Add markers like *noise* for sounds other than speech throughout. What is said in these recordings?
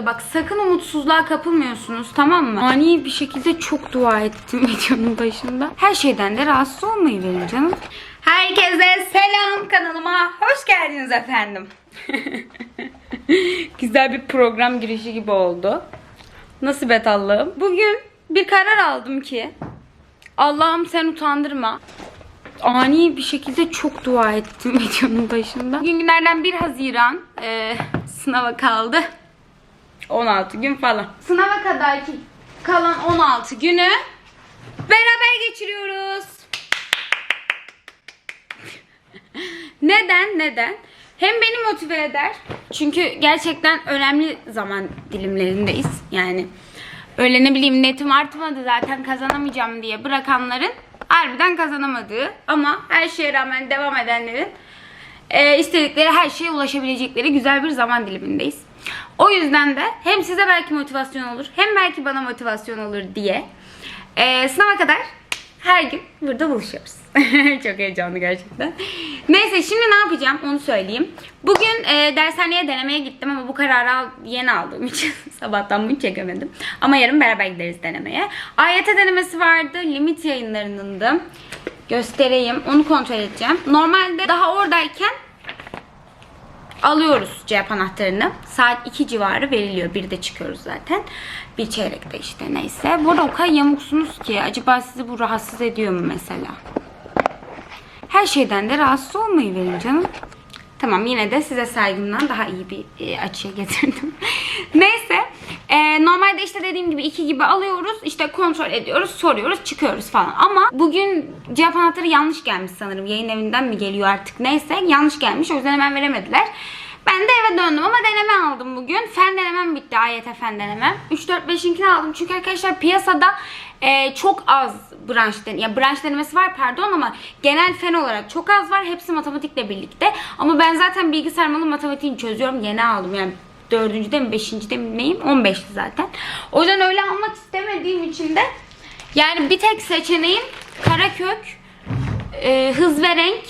arada bak sakın umutsuzluğa kapılmıyorsunuz tamam mı? Ani bir şekilde çok dua ettim *laughs* videonun başında. Her şeyden de rahatsız olmayı verin canım. Herkese selam kanalıma hoş geldiniz efendim. *laughs* Güzel bir program girişi gibi oldu. Nasip et Allah'ım. Bugün bir karar aldım ki Allah'ım sen utandırma. Ani bir şekilde çok dua ettim *laughs* videonun başında. Bugün günlerden 1 Haziran e, sınava kaldı. 16 gün falan. Sınava kadar ki kalan 16 günü beraber geçiriyoruz. Neden? Neden? Hem beni motive eder. Çünkü gerçekten önemli zaman dilimlerindeyiz. Yani öyle ne bileyim netim artmadı zaten kazanamayacağım diye bırakanların harbiden kazanamadığı ama her şeye rağmen devam edenlerin e, istedikleri her şeye ulaşabilecekleri güzel bir zaman dilimindeyiz. O yüzden de hem size belki motivasyon olur hem belki bana motivasyon olur diye e, sınava kadar her gün burada buluşuyoruz. *laughs* Çok heyecanlı gerçekten. Neyse şimdi ne yapacağım onu söyleyeyim. Bugün e, dershaneye denemeye gittim ama bu kararı al- yeni aldığım için *laughs* sabahtan bunu çekemedim. Ama yarın beraber gideriz denemeye. AYT denemesi vardı. Limit yayınlarının da. Göstereyim. Onu kontrol edeceğim. Normalde daha oradayken alıyoruz cevap anahtarını. Saat 2 civarı veriliyor. Bir de çıkıyoruz zaten. Bir çeyrekte işte neyse. Burada o kadar yamuksunuz ki acaba sizi bu rahatsız ediyor mu mesela? Her şeyden de rahatsız olmayı verin canım. Tamam yine de size saygımdan daha iyi bir e, açıya getirdim. *laughs* Neyse. E, normalde işte dediğim gibi iki gibi alıyoruz. işte kontrol ediyoruz, soruyoruz, çıkıyoruz falan. Ama bugün cevap anahtarı yanlış gelmiş sanırım. Yayın evinden mi geliyor artık neyse. Yanlış gelmiş. O yüzden hemen veremediler. Ben de eve döndüm ama deneme aldım bugün. Fen denemem bitti. AYT fen denemem. 3, 4, 5'inkini aldım. Çünkü arkadaşlar piyasada e, çok az branş den ya branş denemesi var pardon ama genel fen olarak çok az var. Hepsi matematikle birlikte. Ama ben zaten bilgisayar malı matematiğini çözüyorum. Yeni aldım yani dördüncüde mi beşincide mi neyim 15'ti zaten. O yüzden öyle almak istemediğim için de yani bir tek seçeneğim karakök, e, hız ve renk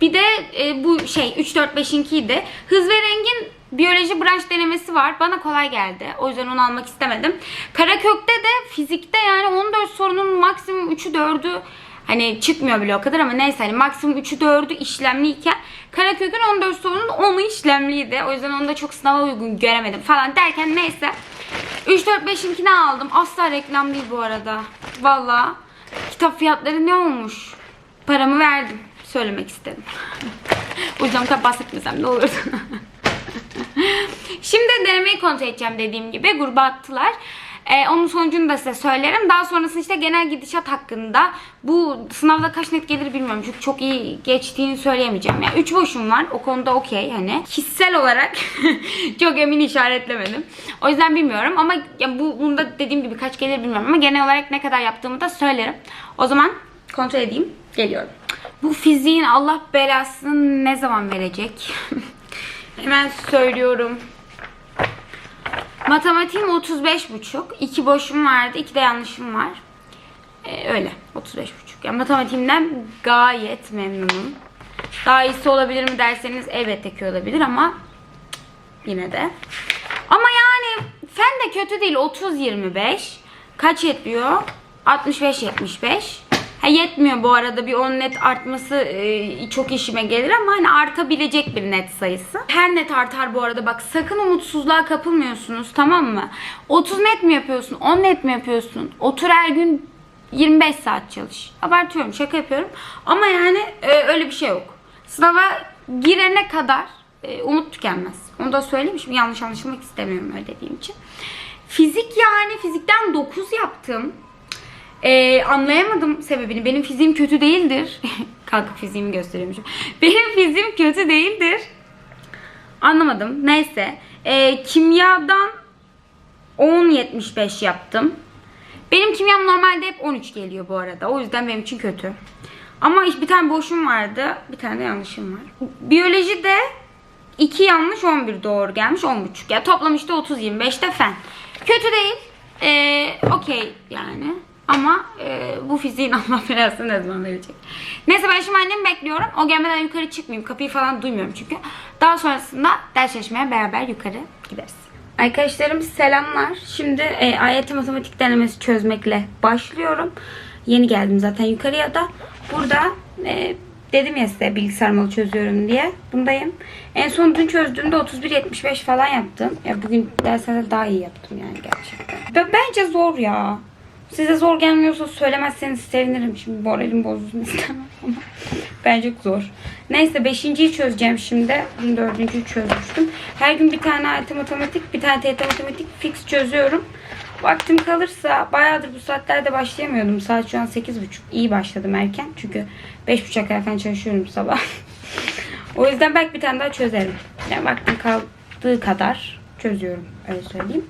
bir de e, bu şey 3 4 5'inkiydi. Hız ve rengin biyoloji branş denemesi var. Bana kolay geldi. O yüzden onu almak istemedim. Karakök'te de fizikte yani 14 sorunun maksimum 3'ü 4'ü hani çıkmıyor bile o kadar ama neyse hani maksimum 3'ü 4'ü işlemliyken Karakök'ün 14 sorunun 10'u işlemliydi. O yüzden onu da çok sınava uygun göremedim falan derken neyse 3 4 5'inkini aldım. Asla reklam değil bu arada. Valla kitap fiyatları ne olmuş? Paramı verdim. Söylemek istedim. o yüzden kadar bahsetmesem ne olurdu. *laughs* Şimdi denemeyi kontrol edeceğim dediğim gibi. Gruba attılar. Ee, onun sonucunu da size söylerim. Daha sonrasında işte genel gidişat hakkında bu sınavda kaç net gelir bilmiyorum. Çünkü çok iyi geçtiğini söyleyemeyeceğim. Yani 3 boşum var. O konuda okey hani. Hissel olarak *laughs* çok emin işaretlemedim. O yüzden bilmiyorum ama ya bu bunda dediğim gibi kaç gelir bilmiyorum ama genel olarak ne kadar yaptığımı da söylerim. O zaman kontrol edeyim. Geliyorum. Bu fiziğin Allah belasını ne zaman verecek? *laughs* Hemen söylüyorum. Matematiğim 35 buçuk. İki boşum vardı. iki de yanlışım var. Ee, öyle. 35 buçuk. Yani matematiğimden gayet memnunum. Daha iyisi olabilir mi derseniz elbette ki olabilir ama yine de. Ama yani fen de kötü değil. 30-25. Kaç yetmiyor? 65-75. Ha yetmiyor bu arada bir 10 net artması e, çok işime gelir ama hani artabilecek bir net sayısı. Her net artar bu arada bak sakın umutsuzluğa kapılmıyorsunuz tamam mı? 30 net mi yapıyorsun 10 net mi yapıyorsun? Otur her gün 25 saat çalış. Abartıyorum şaka yapıyorum ama yani e, öyle bir şey yok. Sınava girene kadar e, umut tükenmez. Onu da söyleyeyim şimdi yanlış anlaşılmak istemiyorum öyle dediğim için. Fizik yani fizikten 9 yaptım. Ee, anlayamadım sebebini. Benim fiziğim kötü değildir. *laughs* Kalkıp fiziğimi gösteriyormuşum. *laughs* Benim fiziğim kötü değildir. Anlamadım. Neyse. Ee, kimyadan 10.75 yaptım. Benim kimyam normalde hep 13 geliyor bu arada. O yüzden benim için kötü. Ama bir tane boşum vardı. Bir tane de yanlışım var. Biyoloji de 2 yanlış 11 doğru gelmiş 10.5. Ya toplam işte 30-25'te fen. Kötü değil. Ee, Okey yani. Ama e, bu fiziğin *laughs* Allah belasını ne zaman verecek. Neyse ben şimdi annemi bekliyorum. O gelmeden yukarı çıkmayayım. Kapıyı falan duymuyorum çünkü. Daha sonrasında ders çalışmaya beraber yukarı gideriz. Arkadaşlarım selamlar. Şimdi e, AYT matematik denemesi çözmekle başlıyorum. Yeni geldim zaten yukarıya da. Burada e, dedim ya size bilgisayar malı çözüyorum diye. Bundayım. En son dün çözdüğümde 31-75 falan yaptım. Ya bugün derslerde daha iyi yaptım yani gerçekten. Bence zor ya. Size zor gelmiyorsa söylemezseniz sevinirim. Şimdi moralim bozulsun istemem ama. Bence zor. Neyse beşinciyi çözeceğim şimdi. Dün dördüncüyü çözmüştüm. Her gün bir tane AYT matematik, bir tane TYT matematik fix çözüyorum. Vaktim kalırsa bayağıdır bu saatlerde başlayamıyordum. Saat şu an 8.30. İyi başladım erken. Çünkü 5.30'a kadar falan çalışıyorum sabah. *laughs* o yüzden belki bir tane daha çözerim. Yani vaktim kaldığı kadar çözüyorum. Öyle söyleyeyim.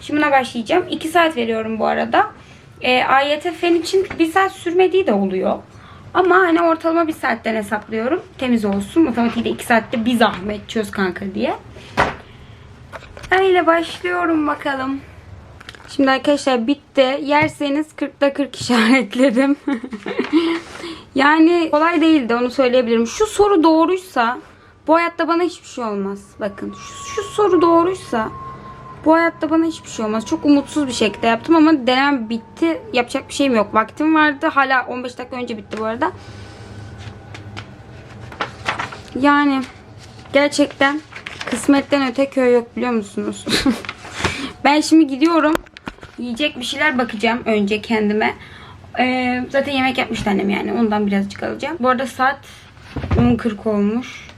Şimdi buna başlayacağım. 2 saat veriyorum bu arada. E, AYT fen için bir saat sürmediği de oluyor. Ama hani ortalama bir saatten hesaplıyorum. Temiz olsun. Matematiği de 2 saatte bir zahmet çöz kanka diye. Öyle başlıyorum bakalım. Şimdi arkadaşlar bitti. Yerseniz 40'da 40 işaretledim. *laughs* yani kolay değildi onu söyleyebilirim. Şu soru doğruysa bu hayatta bana hiçbir şey olmaz. Bakın şu, şu soru doğruysa bu hayatta bana hiçbir şey olmaz. Çok umutsuz bir şekilde yaptım ama denemem bitti. Yapacak bir şeyim yok. Vaktim vardı. Hala 15 dakika önce bitti bu arada. Yani gerçekten kısmetten öte köy yok biliyor musunuz? *laughs* ben şimdi gidiyorum. Yiyecek bir şeyler bakacağım önce kendime. Ee, zaten yemek yapmıştı annem yani. Ondan birazcık alacağım. Bu arada saat 10.40 olmuş.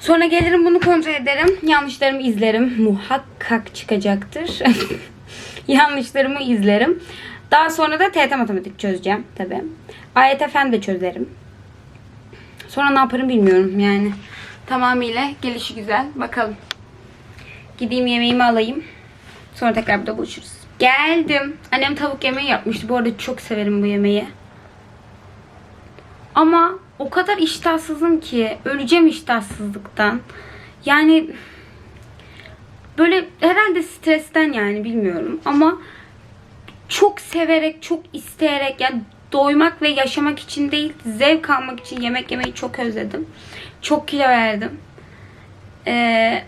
Sonra gelirim bunu kontrol ederim. Yanlışlarımı izlerim. Muhakkak çıkacaktır. *laughs* Yanlışlarımı izlerim. Daha sonra da TYT matematik çözeceğim tabii. AYT fen de çözerim. Sonra ne yaparım bilmiyorum yani. Tamamıyla gelişi güzel. Bakalım. Gideyim yemeğimi alayım. Sonra tekrar burada buluşuruz. Geldim. Annem tavuk yemeği yapmıştı. Bu arada çok severim bu yemeği. Ama o kadar iştahsızım ki öleceğim iştahsızlıktan. Yani böyle herhalde stresten yani bilmiyorum ama çok severek, çok isteyerek yani doymak ve yaşamak için değil, zevk almak için yemek yemeyi çok özledim. Çok kilo verdim. Ee,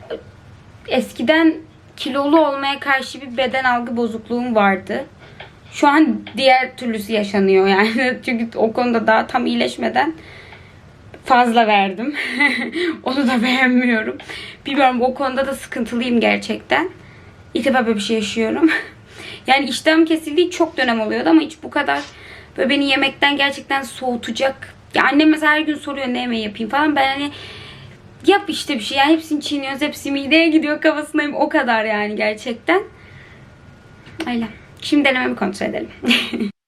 eskiden kilolu olmaya karşı bir beden algı bozukluğum vardı. Şu an diğer türlüsü yaşanıyor yani. *laughs* Çünkü o konuda daha tam iyileşmeden fazla verdim. *laughs* Onu da beğenmiyorum. Bilmiyorum o konuda da sıkıntılıyım gerçekten. İlk defa böyle bir şey yaşıyorum. *laughs* Yani iştahım kesildiği çok dönem oluyordu ama hiç bu kadar böyle beni yemekten gerçekten soğutacak. Ya annem mesela her gün soruyor ne yemeği yapayım falan. Ben hani yap işte bir şey. Yani hepsini çiğniyoruz. Hepsi mideye gidiyor kafasındayım. O kadar yani gerçekten. Öyle. Şimdi denememi kontrol edelim. *laughs*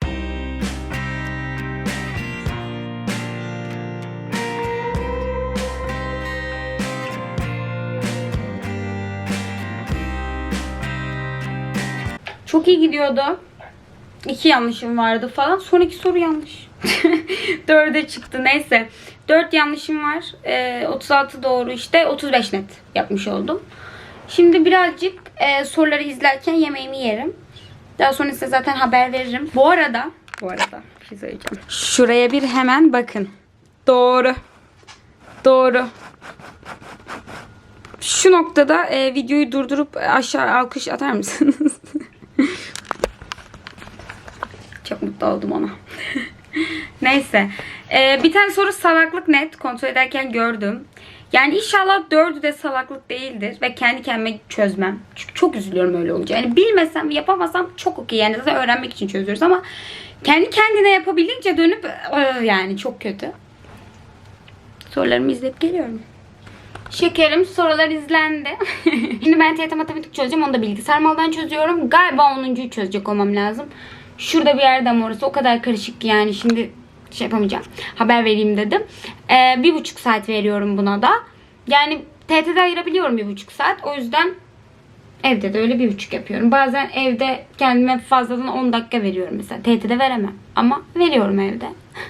Çok iyi gidiyordu. İki yanlışım vardı falan. Sonraki soru yanlış. *laughs* Dörde çıktı. Neyse. Dört yanlışım var. Ee, 36 doğru işte. 35 net yapmış oldum. Şimdi birazcık e, soruları izlerken yemeğimi yerim. Daha sonra size zaten haber veririm. Bu arada, bu arada bir şey söyleyeceğim. Şuraya bir hemen bakın. Doğru. Doğru. Şu noktada e, videoyu durdurup aşağı alkış atar mısınız? *laughs* Çok mutlu oldum ona. *laughs* Neyse. Ee, bir tane soru salaklık net. Kontrol ederken gördüm. Yani inşallah dördü de salaklık değildir. Ve kendi kendime çözmem. Çünkü çok üzülüyorum öyle olunca. Yani bilmesem, yapamasam çok okey. Yani zaten öğrenmek için çözüyoruz ama kendi kendine yapabilince dönüp yani çok kötü. Sorularımı izleyip geliyorum. Şekerim sorular izlendi. *laughs* Şimdi ben TYT matematik çözeceğim. Onu da bilgisayar maldan çözüyorum. Galiba 10.yu çözecek olmam lazım. Şurada bir yerde ama orası o kadar karışık ki yani şimdi şey yapamayacağım. Haber vereyim dedim. Ee, bir buçuk saat veriyorum buna da. Yani TYT'de ayırabiliyorum bir buçuk saat. O yüzden evde de öyle bir buçuk yapıyorum. Bazen evde kendime fazladan 10 dakika veriyorum mesela. TYT'de veremem. Ama veriyorum evde.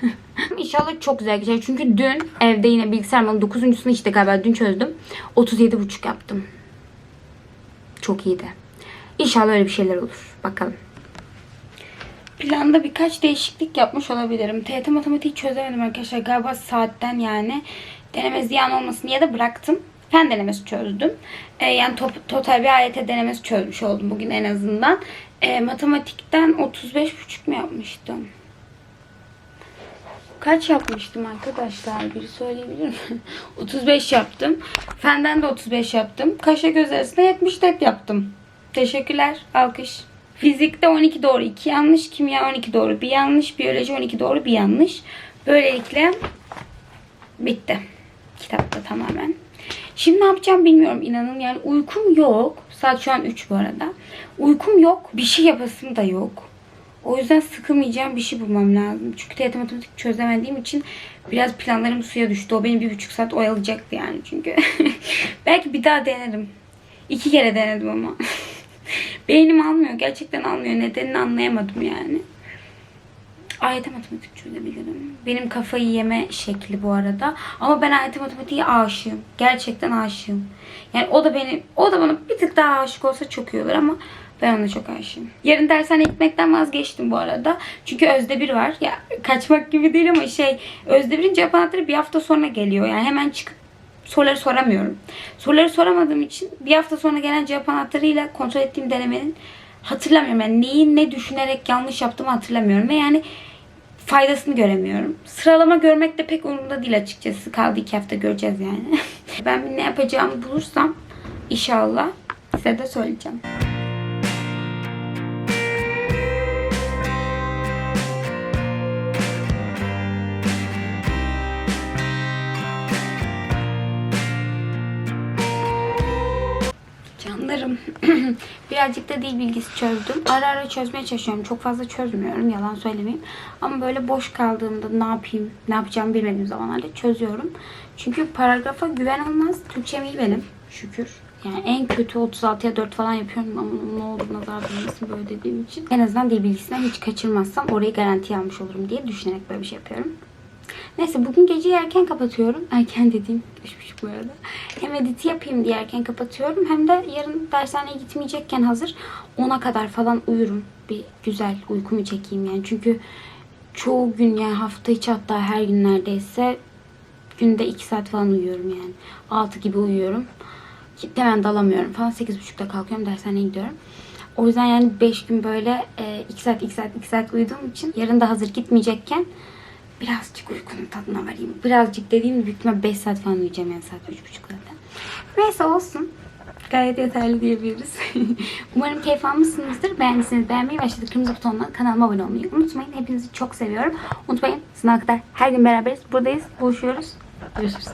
*laughs* İnşallah çok güzel geçer. Çünkü dün evde yine bilgisayar malı 9.sunu işte galiba dün çözdüm. 37.5 yaptım. Çok iyiydi. İnşallah öyle bir şeyler olur. Bakalım. Planda birkaç değişiklik yapmış olabilirim. TYT matematiği çözemedim arkadaşlar. Galiba saatten yani deneme ziyan olmasın diye de bıraktım. fen denemesi çözdüm. E, yani top, total bir AYT denemesi çözmüş oldum bugün en azından. E, matematikten 35,5 mu yapmıştım? Kaç yapmıştım arkadaşlar? Biri söyleyebilir mi? 35 *laughs* yaptım. Fenden de 35 yaptım. Kaşa göz arasında 74 yaptım. Teşekkürler. Alkış. Fizikte 12 doğru, 2 yanlış. Kimya 12 doğru, 1 yanlış. Biyoloji 12 doğru, 1 yanlış. Böylelikle bitti. Kitapta tamamen. Şimdi ne yapacağım bilmiyorum inanın. Yani uykum yok. Saat şu an 3 bu arada. Uykum yok. Bir şey yapasım da yok. O yüzden sıkılmayacağım bir şey bulmam lazım. Çünkü TYT matematik çözemediğim için biraz planlarım suya düştü. O beni bir buçuk saat oyalayacaktı yani çünkü. *laughs* Belki bir daha denerim. İki kere denedim ama. *laughs* *laughs* Beynim almıyor. Gerçekten almıyor. Nedenini anlayamadım yani. AYT matematik çözebilirim. Benim kafayı yeme şekli bu arada. Ama ben AYT matematiğe aşığım. Gerçekten aşığım. Yani o da beni, o da bana bir tık daha aşık olsa çok iyi olur ama ben ona çok aşığım. Yarın dershane gitmekten vazgeçtim bu arada. Çünkü Özde bir var. Ya kaçmak gibi değil ama şey Özde birin cevap bir hafta sonra geliyor. Yani hemen çıkıp soruları soramıyorum. Soruları soramadığım için bir hafta sonra gelen cevap anahtarıyla kontrol ettiğim denemenin hatırlamıyorum. Yani neyi ne düşünerek yanlış yaptığımı hatırlamıyorum. Ve yani faydasını göremiyorum. Sıralama görmek de pek umurumda değil açıkçası. Kaldı iki hafta göreceğiz yani. *laughs* ben ne yapacağımı bulursam inşallah size de söyleyeceğim. Canlarım. *clears throat* Birazcık da dil bilgisi çözdüm. Ara ara çözmeye çalışıyorum. Çok fazla çözmüyorum. Yalan söylemeyeyim. Ama böyle boş kaldığımda ne yapayım, ne yapacağımı bilmediğim zamanlarda çözüyorum. Çünkü paragrafa güven olmaz. Türkçem iyi benim. Şükür. Yani en kötü 36'ya 4 falan yapıyorum ama ne olur nazar değmesin böyle dediğim için. En azından dil bilgisinden hiç kaçırmazsam orayı garantiye almış olurum diye düşünerek böyle bir şey yapıyorum. Neyse bugün geceyi erken kapatıyorum. Erken dediğim 3.30 bu arada. Hem editi yapayım diye erken kapatıyorum. Hem de yarın dershaneye gitmeyecekken hazır 10'a kadar falan uyurum. Bir güzel uykumu çekeyim yani. Çünkü çoğu gün yani hafta içi hatta her gün neredeyse günde 2 saat falan uyuyorum yani. 6 gibi uyuyorum. Hemen dalamıyorum falan. 8.30'da kalkıyorum dershaneye gidiyorum. O yüzden yani 5 gün böyle 2 saat 2 saat 2 saat uyuduğum için yarın da hazır gitmeyecekken birazcık uykunun tadına varayım. Birazcık dediğim büyük ihtimal 5 saat falan uyuyacağım yani saat 3.30 zaten. Neyse olsun. Gayet yeterli diyebiliriz. *laughs* Umarım keyif almışsınızdır. Beğendiyseniz beğenmeyi ve aşağıda kırmızı butonuna kanalıma abone olmayı unutmayın. Hepinizi çok seviyorum. Unutmayın sınava kadar her gün beraberiz. Buradayız. Buluşuyoruz. Görüşürüz.